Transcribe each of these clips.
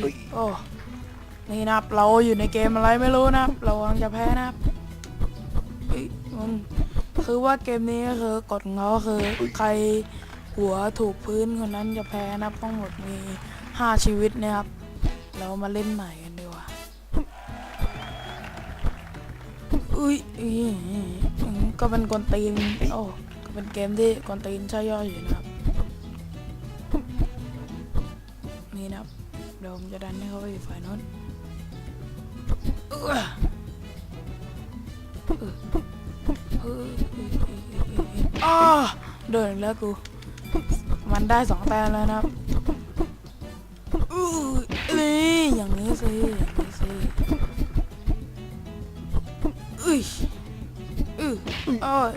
เฮ้ยโอ้นี่นะครับเราอยู่ในเกมอะไรไม่รู้นะครับเรากำลังจะแพ้นะครับเฮ้ยมึงคือว่าเกมนี้ก็คือกฎของเขาก็คือใครหัวถูกพื้นคนนั้นจะแพ้นะครับทั้งหมดมีห้าชีวิตนะครับ เรามาเล่นใหม่กันดีกว่าอุ้ยอุ้ยอืมก็เป็นกวนตีนโอ้ก็เป็นเกมที่กวนตีนใช่ย่อยอยู่นะครับ นะครับ เดี๋ยวผมจะดันให้เขาไปอยู่ฝ่ายโน้นอ้าโดนแล้วกู มันได้สองแต้มแล้วนะครับนี่อย่างนี้สิอย่างนี้สิอุ้ยอือโอ้ย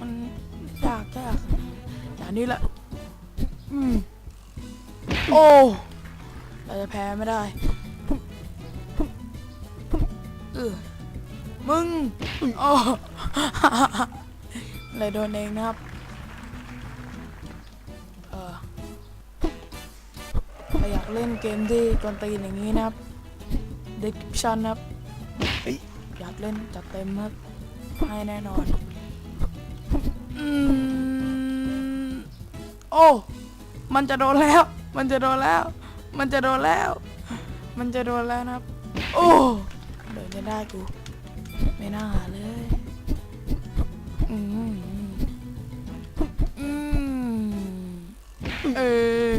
มันยากยากอย่างนี้แหละอืม โอ้เราจะแพ้ไม่ได้เออมึงโอ้เลยโดนเองนะครับ เออถ้าอยากเล่นเกมที่กวนตีนอย่างนี้นะครับ description นะครับเฮ้ยอยากเล่นจัดเต็มครับให้แน่นอนอืมโอ้ มันจะโดนแล้ว มันจะโดนแล้ว มันจะโดนแล้ว มันจะโดนแล้วนะครับ โอ้เดินไม่ได้กู ไม่น่าหาเลย อืมอืมเออ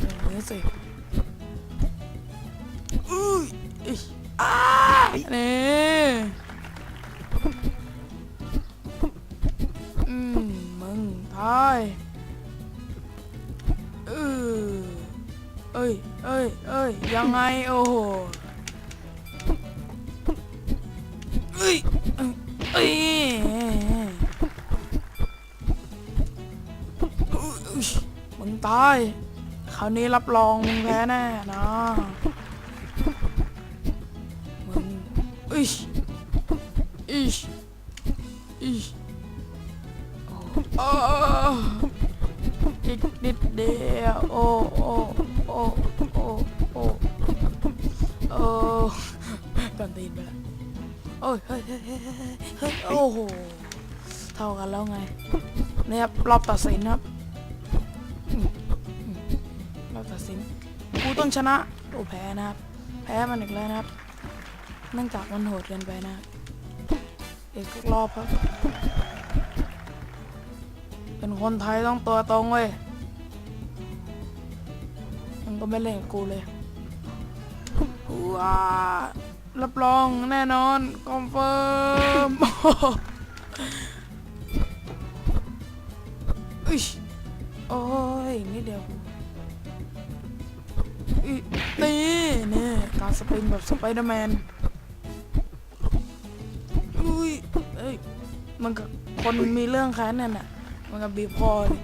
อย่างนี้สิอุ้ยอ้านี่อืมมึงทาย เออเอ้ยเอ้ยเอ้ยยังไงโอ้โหเอ้ยเอ้ยเอ้ยมึงตายคราวนี้รับรองมึงแพ้แน่นะมึงอิชอิชอิชโอ้ อีกนิดเดียวโอ้โอ้โอ้โอ้โอ้โอ้กันตีนไปแล้วโอ้ยเฮ้ยเฮ้ยเฮ้ยเฮ้ยเฮ้ยโอ้โหเท่ากันแล้วไงเนี่ยครับรอบตัดสินครับรอบตัดสินกูต้องชนะโอ้แพ้นะครับ แพ้มันอีกแล้วนะครับเนื่องจากมันโหดเกินไปนะอีกสักรอบครับ เป็นคนไทยต้องตัวตรงเว้ย มันก็ไม่เล่นกับกูเลยว้ารับรองแน่นอนคอนเฟิร์มอิ๊ยโอ้ยนิดเดียวอินี่นี่การสปริงแบบสไปเดอร์แมนอุ้ยเอ้ยมันกับคนมีเรื่องแค้นนั่นน่ะ มันกับบีบคอเลย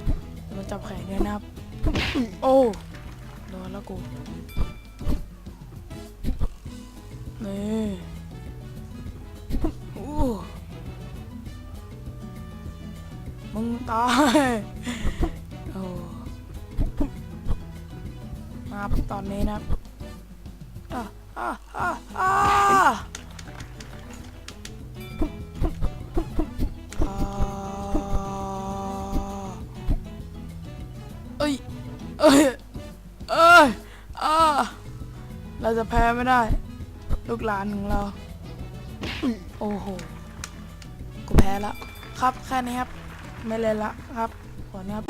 มันจับแขนด้วยนะครับ โอ้โดนแล้วกูนี่โอ้มึงตายโอ้มาตอนนี้นะอะอะอะ เอ้ย เอ้ยอ้าเราจะแพ้ไม่ได้ ลูกหลานของเรา โอ้โห กูแพ้ละ ครับ แค่นี้ครับ ไม่เล่นละครับขอนี้ครับ